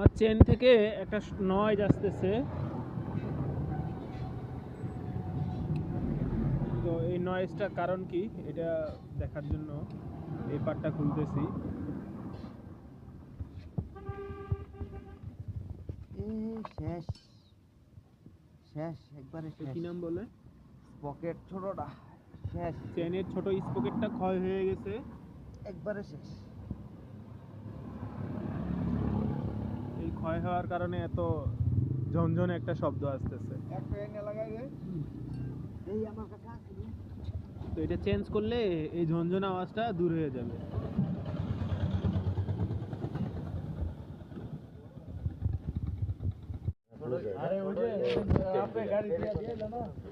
আমার চেন থেকে একটা নয়েজ আসতেছে। তো এই নয়েজটার কারণ কি? এটা দেখার জন্য এই পার্টটা খুলতেছি। শেষ। শেষ একবারে কি নাম বলে? পকেট ছোটটা। শেষ। চেনের ছোট স্পকেটটা ক্ষয় হয়ে গেছে। একবারে শেষ। ক্ষয় হওয়ার কারণে এত ঝনঝন একটা শব্দ আসতেছে। একটা এনে লাগাই দে। এই আমার কাছে আছে রে। তো এটা চেঞ্জ করলে এই ঝনঝন আওয়াজটা দূর হয়ে যাবে।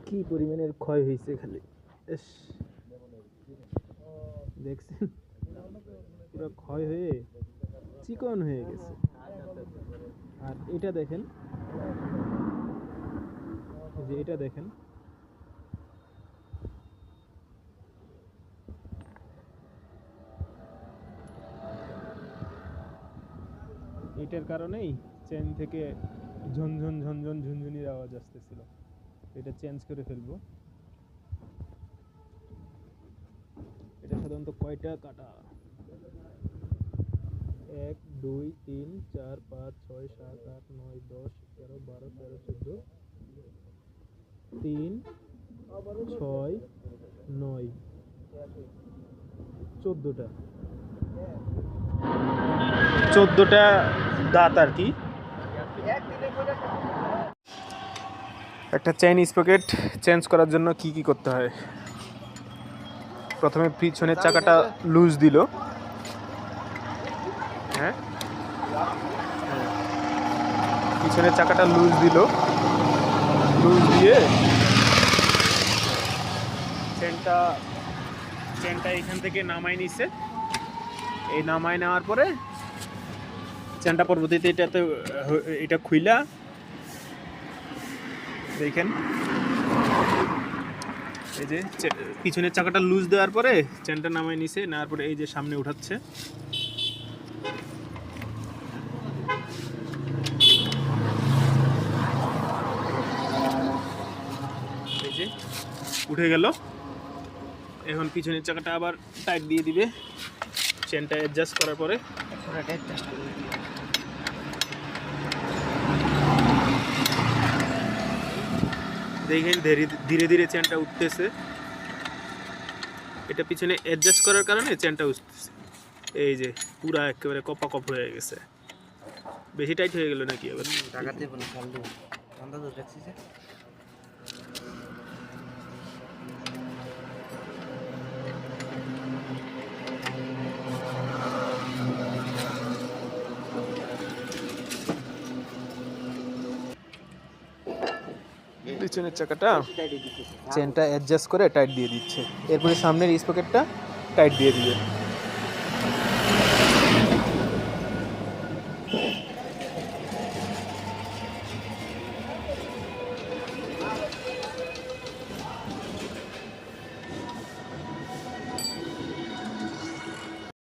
কি পরিমাণের ক্ষয় হয়েছে খালি? দেখছেন? পুরো ক্ষয় হয়ে চিকন হয়ে গেছে। আর এটা দেখেন। যে এটা দেখেন। এটার কারণেই চেন থেকে ঝনঝন ঝনঝন ঝুনঝুনির আওয়াজ আসতেছিল। এটা চেঞ্জ করে ফেলব। এটা সাধারণত কয়টা কাটা? এক, দুই, তিন, চার, পাঁচ, ছয়, সাত, আট, নয়, দশ, এগারো, বারো, তেরো, চোদ্দ, তিন, ছয়, নয়, চোদ্দোটা। চোদ্দোটা দাঁত আর কি। একটা চেইন স্পকেট চেঞ্জ করার জন্য কি কি করতে হয়? প্রথমে পিছনের চাকাটা লুজ দিল। হ্যাঁ। পিছনের চাকাটা লুজ দিল। লুজ দিয়ে চেনটা চেনটা এখান থেকে নামাই নিছে। এই নামাই নেওয়ার পরে চেনটা পরবর্তীতে এটাতে এটা খুইলা। দেখেন। এই যে, পিছনের চাকাটা লুজ দেওয়ার পরে চেনটা নামাই নিছে, নেওয়ার পরে এই যে সামনে উঠাচ্ছে এই যে উঠে গেল। এখন পিছনের চাকাটা আবার টাইট দিয়ে দিবে। চেনটা অ্যাডজাস্ট করার পরে। দেখেন, ধীরে ধীরে ধীরে চেনটা উঠতেছে। এটা পিছনে অ্যাডজাস্ট করার কারণে চেনটা উঠতেছে। এই যে, পুরা একেবারে কপা কপ হয়ে গেছে। বেশি টাইট হয়ে গেল নাকি আবার? পিছনের চাকাটা। চেনটা অ্যাডজাস্ট করে টাইট দিয়ে দিচ্ছে। এরপরে সামনের স্পকেটটা টাইট দিয়ে দিবে।